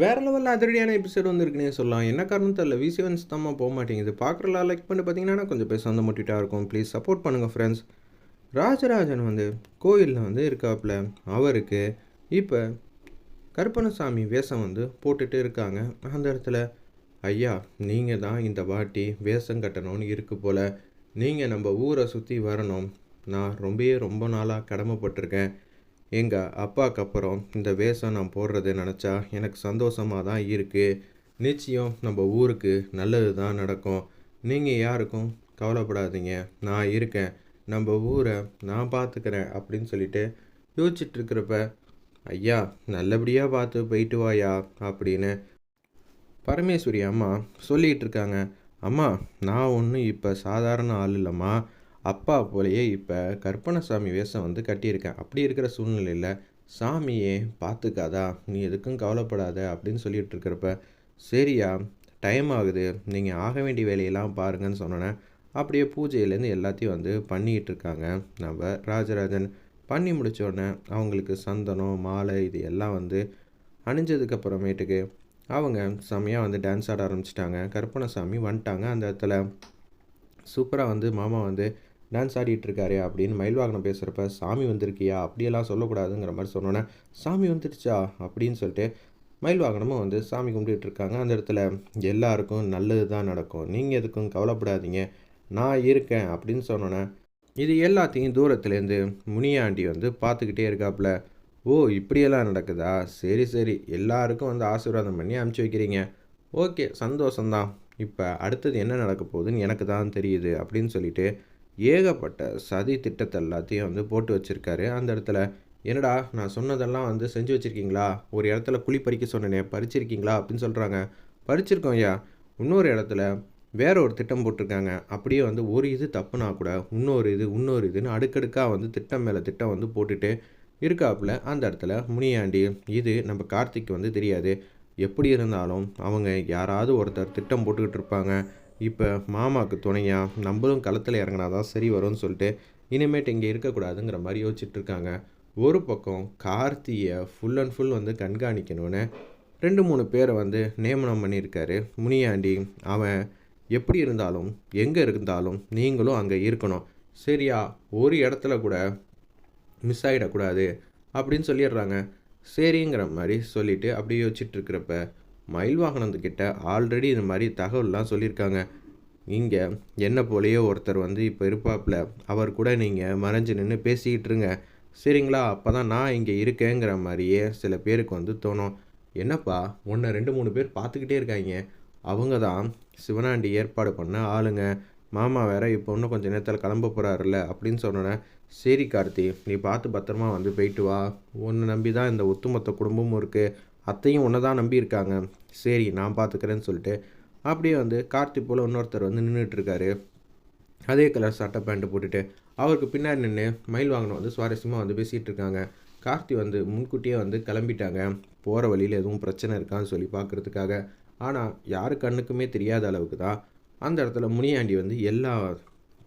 வேறு லெவலில் அதிரடியான எபிசோட் வந்துருக்குன்னே சொல்லலாம். என்ன காரணம் தெரியல. விசிவன்ஸ் தான் போக மாட்டேங்குது. பார்க்குறலாம் லைக் பண்ணி பார்த்தீங்கன்னா கொஞ்சம் பேச வந்து மோட்டிவேட்டாக இருக்கும். ப்ளீஸ் சப்போர்ட் பண்ணுங்கள் ஃப்ரெண்ட்ஸ் ராஜராஜன் வந்து கோயிலில் வந்து இருக்காப்புல அவருக்கு இப்போ கருப்பணசாமி வேஷம் வந்து போட்டுட்டு இருக்காங்க. அந்த இடத்துல ஐயா நீங்கள் தான் இந்த வாட்டி வேஷம் கட்டணும்னு இருக்கு போல். நீங்கள் நம்ம ஊரை சுற்றி வரணும். நான் ரொம்பவே ரொம்ப நாளாக கடமைப்பட்டிருக்கேன். எங்கள் அப்பாவுக்கு அப்புறம் இந்த வேஷம் நான் போடுறதை நினச்சா எனக்கு சந்தோஷமாக தான் இருக்குது நிச்சயம் நம்ம ஊருக்கு நல்லது தான் நடக்கும். நீங்கள் யாருக்கும் கவலைப்படாதீங்க. நான் இருக்கேன். நம்ம ஊரை நான் பார்த்துக்கிறேன் அப்படின்னு சொல்லிட்டு யோசிச்சுட்டு இருக்கிறப்ப ஐயா நல்லபடியாக பார்த்து போயிட்டு வாயா அப்படின்னு பரமேஸ்வரி அம்மா சொல்லிகிட்டு இருக்காங்க அம்மா நான் ஒன்றும் இப்போ சாதாரண ஆள் இல்லைம்மா. அப்பா போலயே இப்போ கற்பனசாமி வேஷம் வந்து கட்டியிருக்கேன். அப்படி இருக்கிற சூழ்நிலையில் சாமியே பார்த்துக்காதா நீ எதுக்கும் கவலைப்படாத அப்படின்னு சொல்லிட்டு இருக்கிறப்ப சரியா டைம் ஆகுது. நீங்கள் ஆக வேண்டிய வேலையெல்லாம் பாருங்கன்னு சொன்னோன்னே அப்படியே பூஜையிலேருந்து எல்லாத்தையும் வந்து பண்ணிக்கிட்டு இருக்காங்க. நம்ம ராஜராஜன். பண்ணி முடித்தோடனே அவங்களுக்கு சந்தனம் மாலை இது எல்லாம் வந்து அணிஞ்சதுக்கப்புறமேட்டுக்கு அவங்க செம்மையாக வந்து டான்ஸ் ஆட ஆரம்பிச்சிட்டாங்க. கற்பனசாமி வந்துட்டாங்க அந்த இடத்துல. சூப்பராக வந்து மாமா வந்து டான்ஸ் ஆடிட்டு இருக்காரு அப்படின்னு மயில்வாகனம் பேசுகிறப்ப சாமி வந்திருக்கியா? அப்படியெல்லாம் சொல்லக்கூடாதுங்கிற மாதிரி சொன்னோன்னே சாமி வந்துடுச்சா? அப்படின்னு சொல்லிட்டு மயில்வாகனமும் வந்து சாமி கும்பிட்டுட்டு இருக்காங்க அந்த இடத்துல எல்லாருக்கும் நல்லது தான் நடக்கும். நீங்கள் எதுக்கும் கவலைப்படாதீங்க. நான் இருக்கேன். அப்படின்னு சொன்னோன்னே இது எல்லாத்தையும் தூரத்துலேருந்து முனியாண்டி வந்து பார்த்துக்கிட்டே இருக்காப்புல. ஓ இப்படியெல்லாம் நடக்குதா? சரி சரி. எல்லாருக்கும் வந்து ஆசீர்வாதம் பண்ணி அனுப்பிச்சி வைக்கிறீங்க. ஓகே சந்தோஷந்தான் இப்போ அடுத்தது என்ன நடக்க போகுதுன்னு எனக்கு தான் தெரியுது. அப்படின்னு சொல்லிட்டு ஏகப்பட்ட சதி திட்டத்தை எல்லாத்தையும் வந்து போட்டு வச்சுருக்காரு. அந்த இடத்துல என்னடா நான் சொன்னதெல்லாம் வந்து செஞ்சு வச்சுருக்கீங்களா? ஒரு இடத்துல குழி பறிக்க சொன்னேனே பறிச்சிருக்கீங்களா? அப்படின்னு சொல்கிறாங்க பறிச்சிருக்கோம் ஐயா. இன்னொரு இடத்துல வேற ஒரு திட்டம் போட்டிருக்காங்க. அப்படியே வந்து ஒரு இது தப்புனா கூட இன்னொரு இது இன்னொரு இதுன்னு அடுக்கடுக்காக வந்து திட்டம் மேலே திட்டம் வந்து போட்டுட்டு இருக்காப்புல. அந்த இடத்துல முனியாண்டி இது நம்ம கார்த்திக் வந்து தெரியாது. எப்படி இருந்தாலும் அவங்க யாராவது ஒருத்தர் திட்டம் போட்டுக்கிட்டு இருப்பாங்க. இப்போ மாமாவுக்கு துணையாக நம்மளும் களத்தில் இறங்கினா தான் சரி வரும்னு சொல்லிட்டு இனிமேட்டு இங்கே இருக்கக்கூடாதுங்கிற மாதிரி யோசிச்சுட்ருக்காங்க ஒரு பக்கம் கார்த்தியை ஃபுல் அண்ட் ஃபுல் வந்து கண்காணிக்கணும்னு ரெண்டு மூணு பேரை வந்து நியமனம் பண்ணியிருக்காரு. முனியாண்டி அவன் எப்படி இருந்தாலும் எங்கே இருந்தாலும் நீங்களும் அங்கே இருக்கணும். சரியா ஒரு இடத்துல கூட மிஸ் ஆகிடக்கூடாது அப்படின்னு சொல்லிடுறாங்க. சரிங்கிற மாதிரி சொல்லிவிட்டு அப்படியே யோசிச்சுட்டு இருக்கிறப்ப மயில் வாகனத்துக்கிட்ட ஆல்ரெடி இது மாதிரி தகவல்லாம் சொல்லியிருக்காங்க. இங்கே என்ன போலேயே ஒருத்தர் வந்து இப்போ இருப்பாப்பில் அவர் கூட நீங்கள் மறைஞ்சு நின்று பேசிக்கிட்டு இருங்க. சரிங்களா? அப்போ தான் நான் இங்கே இருக்கேங்கிற மாதிரியே சில பேருக்கு வந்து தோணும். என்னப்பா ஒன்று ரெண்டு மூணு பேர் பார்த்துக்கிட்டே இருக்காங்க. அவங்க தான் சிவனாண்டி ஏற்பாடு பண்ண ஆளுங்க. மாமா வேற இப்போ இன்னும் கொஞ்சம் நேரத்தில் கிளம்ப போகிறாருல்ல அப்படின்னு சொன்னேன் சரி கார்த்தி நீ பார்த்து பத்திரமா வந்து போயிட்டு வா. உன்னை நம்பி தான் இந்த ஒத்துமொத்த குடும்பமும் இருக்குது அத்தையும் உன்னை தான் நம்பி இருக்காங்க. சரி நான் பார்த்துக்கிறேன்னு சொல்லிட்டு அப்படியே வந்து கார்த்தி போல் இன்னொருத்தர் வந்து நின்றுட்டுருக்காரு அதே கலர் சட்டை பேண்ட்டு போட்டுட்டு அவருக்கு பின்னாடி நின்று மயில் வாங்கின வந்து சுவாரஸ்யமாக வந்து பேசிகிட்டு இருக்காங்க கார்த்தி வந்து முன்கூட்டியே வந்து கிளம்பிட்டாங்க. போகிற வழியில் எதுவும் பிரச்சனை இருக்கான்னு சொல்லி பார்க்குறதுக்காக ஆனால் யாரு கண்ணுக்குமே தெரியாத அளவுக்கு தான் அந்த இடத்துல முனியாண்டி வந்து எல்லா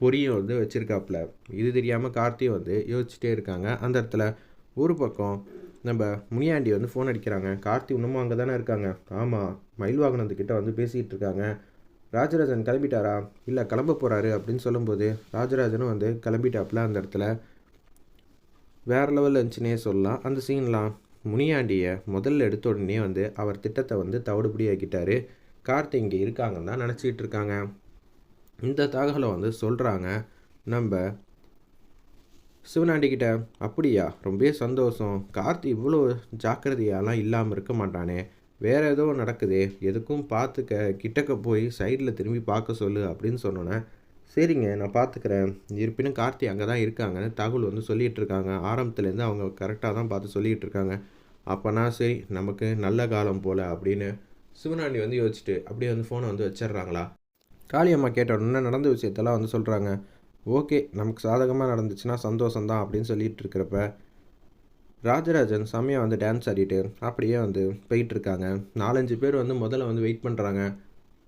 பொரியும் வந்து வச்சுருக்காப்புல. இது தெரியாமல் கார்த்தியும் வந்து யோசிச்சுட்டே இருக்காங்க. அந்த இடத்துல ஒரு பக்கம் நம்ம முனியாண்டி வந்து ஃபோன் அடிக்கிறாங்க. கார்த்தி இன்னமும் அங்கே தானே இருக்காங்க. ஆமாம் மயில் வாகனத்துக்கிட்ட வந்து பேசிகிட்டு இருக்காங்க. ராஜராஜன் கிளம்பிட்டாரா? இல்லை கிளம்ப போகிறாரு அப்படின்னு சொல்லும்போது ராஜராஜனும் வந்து கிளம்பிட்டாப்புல அந்த இடத்துல. வேறு லெவலில் இருந்துச்சுன்னே சொல்லலாம். அந்த சீன்லாம் முனியாண்டியை முதல்ல எடுத்த உடனே வந்து அவர் திட்டத்தை வந்து தவிடுபடி ஆக்கிட்டாரு கார்த்தி இங்கே இருக்காங்கன்னு தான் நினச்சிக்கிட்டு இருக்காங்க. இந்த தகவலை வந்து சொல்கிறாங்க நம்ம சிவனாண்டிக்கிட்ட அப்படியா? ரொம்பவே சந்தோஷம். கார்த்தி இவ்வளோ ஜாக்கிரதையாலாம் இல்லாமல் இருக்க மாட்டானே. வேறு ஏதோ நடக்குதே. எதுக்கும் பார்த்துக்க கிட்டக்க போய் சைடில் திரும்பி பார்க்க சொல்லு அப்படின்னு சொன்னோன்னே சரிங்க நான் பார்த்துக்கிறேன் இருப்பினும் கார்த்தி அங்கே தான் இருக்காங்கன்னு தகவல் வந்து சொல்லிகிட்டு இருக்காங்க ஆரம்பத்துலேருந்து அவங்க கரெக்டாக தான் பார்த்து சொல்லிகிட்டு இருக்காங்க அப்போனா சரி நமக்கு நல்ல காலம் போல் அப்படின்னு சிவனாண்டி வந்து யோசிச்சுட்டு அப்படியே வந்து ஃபோனை வந்து வச்சிடுறாங்களா? காளியம்மா கேட்ட உடனே நடந்த விஷயத்தெல்லாம் வந்து சொல்கிறாங்க ஓகே நமக்கு சாதகமாக நடந்துச்சுன்னா சந்தோஷம்தான் அப்படின்னு சொல்லிட்டு இருக்கிறப்ப ராஜராஜன் செம்மையாக வந்து டான்ஸ் ஆடிட்டு அப்படியே வந்து போயிட்டுருக்காங்க. நாலஞ்சு பேர் வந்து முதல்ல வந்து வெயிட் பண்ணுறாங்க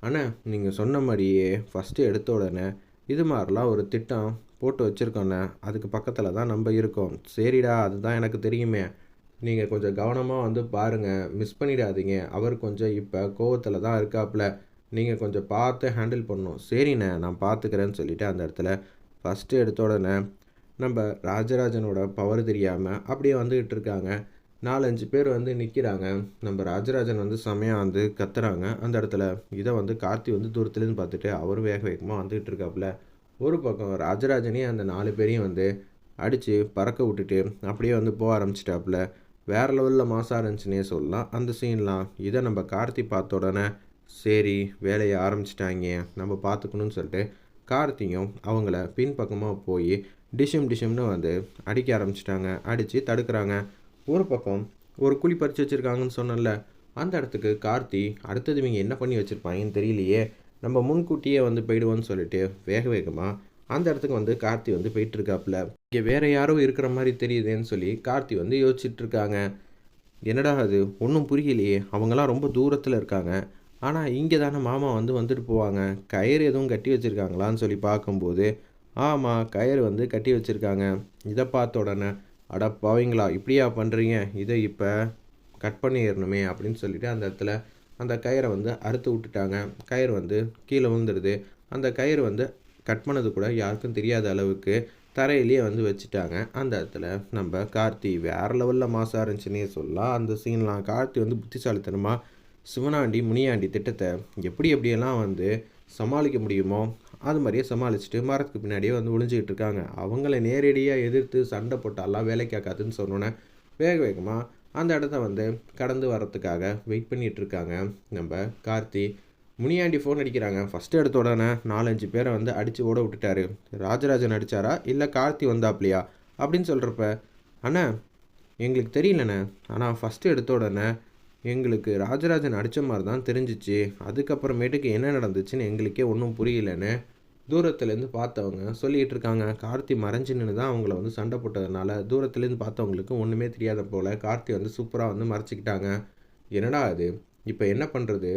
ஆனால் நீங்கள் சொன்ன மாதிரியே ஃபஸ்ட்டு எடுத்த உடனே இது மாதிரிலாம் ஒரு திட்டம் போட்டு வச்சுருக்கோண்ணே அதுக்கு பக்கத்தில் தான் நம்ம இருக்கோம். சரிடா அதுதான் எனக்கு தெரியுமே. நீங்கள் கொஞ்சம் கவனமாக வந்து பாருங்கள் மிஸ் பண்ணிடாதீங்க. அவர் கொஞ்சம் இப்போ கோவத்தில் தான் இருக்காப்புல. நீங்கள் கொஞ்சம் பார்த்து ஹேண்டில் பண்ணணும். சரிண்ணே நான் பார்த்துக்கிறேன்னு சொல்லிவிட்டு அந்த இடத்துல ஃபஸ்ட்டு எடுத்த உடனே நம்ம ராஜராஜனோட பவர் தெரியாமல் அப்படியே வந்துக்கிட்டு இருக்காங்க. நாலஞ்சு பேர் வந்து நிற்கிறாங்க நம்ம ராஜராஜன் வந்து செமையாக வந்து கத்துறாங்க. அந்த இடத்துல இதை வந்து கார்த்தி வந்து தூரத்துலேருந்து பார்த்துட்டு அவரும் வேக வேகமாக வந்துக்கிட்டு இருக்காப்புல. ஒரு பக்கம் ராஜராஜனே அந்த நாலு பேரையும் வந்து அடித்து பறக்க விட்டுட்டு அப்படியே வந்து போக ஆரம்பிச்சிட்டாப்புல. வேறு லெவலில் மாசாக இருந்துச்சுன்னே சொல்லலாம். அந்த சீன்லாம் இதை நம்ம கார்த்தி பார்த்த உடனே சரி வேலையை ஆரம்பிச்சிட்டாங்க நம்ம பார்த்துக்கணும்னு சொல்லிட்டு கார்த்தியும் அவங்கள பின்பக்கமாக போய் டிஷம் டிஷம்னு வந்து அடிக்க ஆரம்பிச்சிட்டாங்க. அடித்து தடுக்கிறாங்க. ஒரு பக்கம் ஒரு குழி பறித்து வச்சுருக்காங்கன்னு சொன்னல அந்த இடத்துக்கு கார்த்தி அடுத்தது இவங்க என்ன பண்ணி வச்சுருப்பாங்கன்னு தெரியலையே நம்ம முன்கூட்டியே வந்து போயிடுவோன்னு சொல்லிட்டு வேக வேகமாக அந்த இடத்துக்கு வந்து கார்த்தி வந்து போயிட்டுருக்காப்புல. இங்கே வேறு யாரோ இருக்கிற மாதிரி தெரியுதுன்னு சொல்லி கார்த்தி வந்து யோசிச்சுட்ருக்காங்க என்னடா அது? ஒன்றும் புரியலையே. அவங்களாம் ரொம்ப தூரத்தில் இருக்காங்க. ஆனால் இங்கே தானே மாமா வந்து வந்துட்டு போவாங்க. கயிறு எதுவும் கட்டி வச்சுருக்காங்களான்னு சொல்லி பார்க்கும்போது ஆமாம் கயிறு வந்து கட்டி வச்சுருக்காங்க. இதை பார்த்த உடனே அட பாவீங்களா இப்படியா பண்ணுறீங்க இதை இப்போ கட் பண்ணிடணுமே அப்படின்னு சொல்லிட்டு அந்த இடத்துல அந்த கயிறை வந்து அறுத்து விட்டுட்டாங்க. கயிறு வந்து கீழே விழுந்துடுது. அந்த கயிறு வந்து கட் பண்ணது கூட யாருக்கும் தெரியாத அளவுக்கு தரையிலேயே வந்து வச்சுட்டாங்க. அந்த இடத்துல நம்ம கார்த்தி வேறு லெவலில் மாசாக இருந்துச்சுன்னே சொல்லலாம். அந்த சீன்லாம் கார்த்தி வந்து புத்திசாலித்தனமாக சிவனாண்டி முனியாண்டி திட்டத்தை எப்படி எப்படியெல்லாம் வந்து சமாளிக்க முடியுமோ அது மாதிரியே சமாளிச்சுட்டு மரத்துக்கு பின்னாடியே வந்து ஒளிஞ்சிக்கிட்டு இருக்காங்க. அவங்கள நேரடியாக எதிர்த்து சண்டை போட்டாலாம் வேலைக்காக்காதுன்னு சொன்னோன்னே வேக வேகமாக அந்த இடத்த வந்து கடந்து வர்றதுக்காக வெயிட் பண்ணிகிட்டு இருக்காங்க. நம்ம கார்த்தி முனியாண்டி ஃபோன் அடிக்கிறாங்க. ஃபஸ்ட்டு எடுத்த உடனே நாலஞ்சு பேரை வந்து அடித்து ஓட விட்டுட்டாரு. ராஜராஜன் அடித்தாரா இல்லை கார்த்தி வந்தாப்லையா? அப்படின்னு சொல்கிறப்ப அண்ணா எங்களுக்கு தெரியலண்ணே. ஆனால் ஃபஸ்ட்டு எடுத்த உடனே எங்களுக்கு ராஜராஜன் அடித்த மாதிரி தான் தெரிஞ்சிச்சு. அதுக்கப்புறமேட்டுக்கு என்ன நடந்துச்சுன்னு எங்களுக்கே ஒன்றும் புரியலன்னு தூரத்துலேருந்து பார்த்தவங்க சொல்லிகிட்டு இருக்காங்க கார்த்தி மறைஞ்சு நின்று தான் அவங்கள வந்து சண்டை போட்டதுனால தூரத்துலேருந்து பார்த்தவங்களுக்கு ஒன்றுமே தெரியாத போல் கார்த்தி வந்து சூப்பராக வந்து மறைச்சிக்கிட்டாங்க. என்னடா அது இப்போ என்ன பண்ணுறது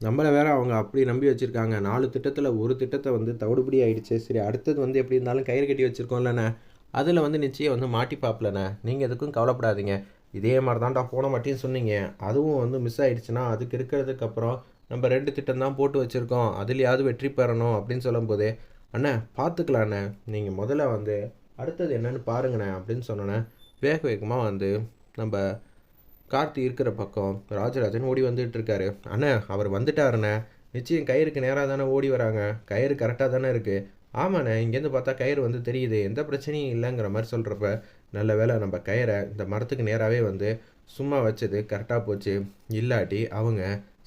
நம்மளை வேற அவங்க அப்படி நம்பி வச்சுருக்காங்க. நாலு திட்டத்தில் ஒரு திட்டத்தை வந்து தவிடுபடி ஆகிடுச்சு சரி அடுத்தது வந்து எப்படி இருந்தாலும் கயிறு கட்டி வச்சுருக்கோம்லண்ணே. அதில் வந்து நிச்சயம் வந்து மாட்டி பார்ப்பலண்ணே நீங்கள் எதுக்கும் கவலைப்படாதீங்க. இதே மாதிரி தான்டா போன மாட்டின்னு சொன்னீங்க. அதுவும் வந்து மிஸ் ஆகிடுச்சுன்னா அதுக்கு இருக்கிறதுக்கு அப்புறம் நம்ம ரெண்டு திட்டம் தான் போட்டு வச்சுருக்கோம். அதுலேயாவது வெற்றி பெறணும் அப்படின்னு சொல்லும்போதே அண்ணே பார்த்துக்கலாண்ணே நீங்கள் முதல்ல வந்து அடுத்தது என்னென்னு பாருங்கண்ணே அப்படின்னு சொன்னோன்னே வேக வேகமாக வந்து நம்ம கார்த்தி இருக்கிற பக்கம் ராஜராஜன் ஓடி வந்துட்டு இருக்காரு. அண்ணே அவர் வந்துட்டாருண்ணே. நிச்சயம் கயிறுக்கு நேராக தானே ஓடி வராங்க. கயிறு கரெக்டாக தானே இருக்குது ஆமாண்ணே இங்கேருந்து பார்த்தா கயிறு வந்து தெரியுது. எந்த பிரச்சனையும் இல்லைங்கிற மாதிரி சொல்கிறப்ப நல்ல வேலை நம்ம கயிறை இந்த மரத்துக்கு நேராகவே வந்து சும்மா வச்சது கரெக்டாக போச்சு. இல்லாட்டி அவங்க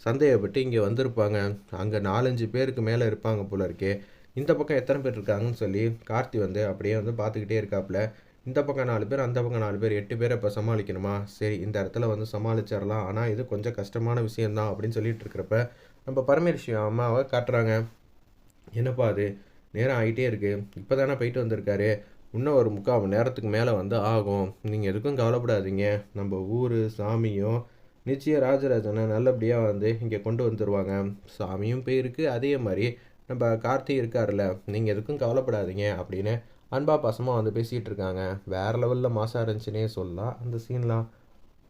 சந்தேகப்பட்டு இங்கே வந்திருப்பாங்க. அங்கே நாலஞ்சு பேருக்கு மேலே இருப்பாங்க போல இருக்கே. இந்த பக்கம் எத்தனை பேர் இருக்காங்கன்னு சொல்லி கார்த்தி வந்து அப்படியே வந்து பார்த்துக்கிட்டே இருக்காப்புல. இந்த பக்கம் நாலு பேர் அந்த பக்கம் நாலு பேர் எட்டு பேரை இப்போ சமாளிக்கணுமா? சரி இந்த இடத்துல வந்து சமாளிச்சிடலாம். ஆனால் இது கொஞ்சம் கஷ்டமான விஷயந்தான் அப்படின்னு சொல்லிட்டு இருக்கிறப்ப நம்ம பரமேஸ்வரி அம்மாவை காட்டுறாங்க. என்னப்பா அது? நேரம் ஆகிட்டே இருக்குது இப்போ தானே போயிட்டு வந்திருக்காரு. இன்னும் ஒரு முக்கால் மணி நேரத்துக்கு மேலே வந்து ஆகும். நீங்கள் எதுக்கும் கவலைப்படாதீங்க. நம்ம ஊர் சாமியும் நிச்சயம் ராஜராஜனை நல்லபடியாக வந்து இங்கே கொண்டு வந்துடுவாங்க சாமியும் போயிருக்கு. அதே மாதிரி நம்ம கார்த்தி இருக்கார்ல நீங்கள் எதுக்கும் கவலைப்படாதீங்க அப்படின்னு அன்பா பாசமாக வந்து பேசிகிட்டு இருக்காங்க. வேறு லெவலில் மாசாக இருந்துச்சுன்னே சொல்லலாம் அந்த சீன்லாம்.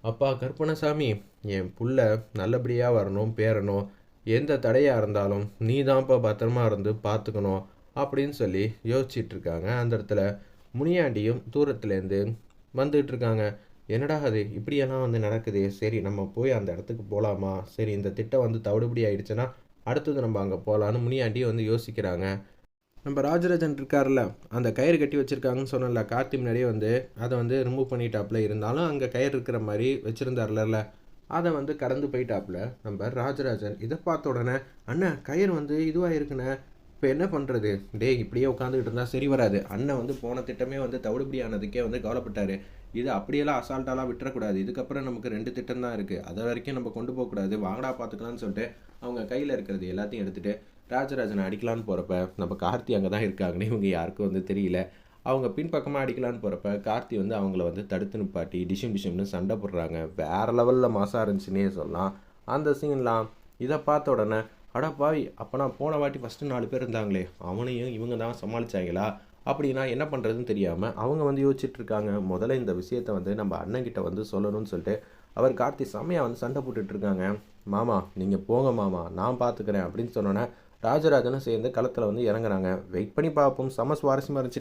அப்பா கற்பனசாமி என் புள்ள நல்லபடியாக வரணும் பேரணும். எந்த தடையாக இருந்தாலும் நீ தான்ப்பா பத்திரமா இருந்து பார்த்துக்கணும் அப்படின்னு சொல்லி யோசிச்சிட்ருக்காங்க அந்த இடத்துல. முனியாண்டியும் தூரத்துலேருந்து வந்துகிட்டு இருக்காங்க என்னடா அது? இப்படியெல்லாம் வந்து நடக்குது. சரி நம்ம போய் அந்த இடத்துக்கு போகலாமா சரி இந்த திட்டம் வந்து தவிடுபடி ஆயிடுச்சுன்னா அடுத்தது நம்ம அங்கே போகலான்னு முனியாண்டி வந்து யோசிக்கிறாங்க. நம்ம ராஜராஜன் இருக்கார்ல அந்த கயிறு கட்டி வச்சுருக்காங்கன்னு சொன்னல கார்த்தி முன்னாடியே வந்து அதை வந்து ரிமூவ் பண்ணிட்டாப்புல. இருந்தாலும் அங்கே கயிறு இருக்கிற மாதிரி வச்சுருந்தார்ல அதை வந்து கடந்து போயிட்டாப்புல. நம்ம ராஜராஜன் இதை பார்த்த உடனே அண்ணா கயிறு வந்து இதுவாக இருக்குண்ணே இப்போ என்ன பண்ணுறது டே இப்படியே உட்காந்துக்கிட்டு இருந்தால் சரி வராது. அண்ணன் வந்து போன திட்டமே வந்து தவிடுபடி ஆனதுக்கே வந்து கவலைப்பட்டார். இது அப்படியெல்லாம் அசால்ட்டாலாம் விட்டுறக்கூடாது. இதுக்கப்புறம் நமக்கு ரெண்டு திட்டம் தான் இருக்குது அது வரைக்கும் நம்ம கொண்டு போகக்கூடாது. வாங்கடா பார்த்துக்கலான்னு சொல்லிட்டு அவங்க கையில் இருக்கிறது எல்லாத்தையும் எடுத்துகிட்டு ராஜராஜனை அடிக்கலான்னு போகிறப்ப நம்ம கார்த்தி அங்கே தான் இருக்காங்கன்னு இவங்க யாருக்கும் வந்து தெரியல. அவங்க பின்பக்கமாக அடிக்கலான்னு போகிறப்ப கார்த்தி வந்து அவங்கள வந்து தடுத்து நிப்பாட்டி டிஷம் டிஷம்னு சண்டை போடுறாங்க. வேறு லெவலில் மாசாக இருந்துச்சுன்னே சொல்லலாம். அந்த சீன்லாம் இதை பார்த்த உடனே அடா பாவி அப்போ நான் போன வாட்டி ஃபஸ்ட்டு நாலு பேர் இருந்தாங்களே அவனையும் இவங்க தான் சமாளித்தாங்களா அப்படின்னா என்ன பண்ணுறதுன்னு தெரியாமல் அவங்க வந்து யோசிச்சுட்டு இருக்காங்க. முதல்ல இந்த விஷயத்தை வந்து நம்ம அண்ணன்கிட்ட வந்து சொல்லணும்னு சொல்லிட்டு அவர் கார்த்தி செம்மையாக வந்து சண்டை போட்டுட்ருக்காங்க மாமா நீங்கள் போங்க மாமா நான் பார்த்துக்கிறேன் அப்படின்னு சொன்னோன்னே ராஜராஜனும் சேர்ந்து களத்தில் வந்து இறங்குறாங்க. வெயிட் பண்ணி பார்ப்போம் செம சுவாரஸ்யமாக இருந்துச்சு.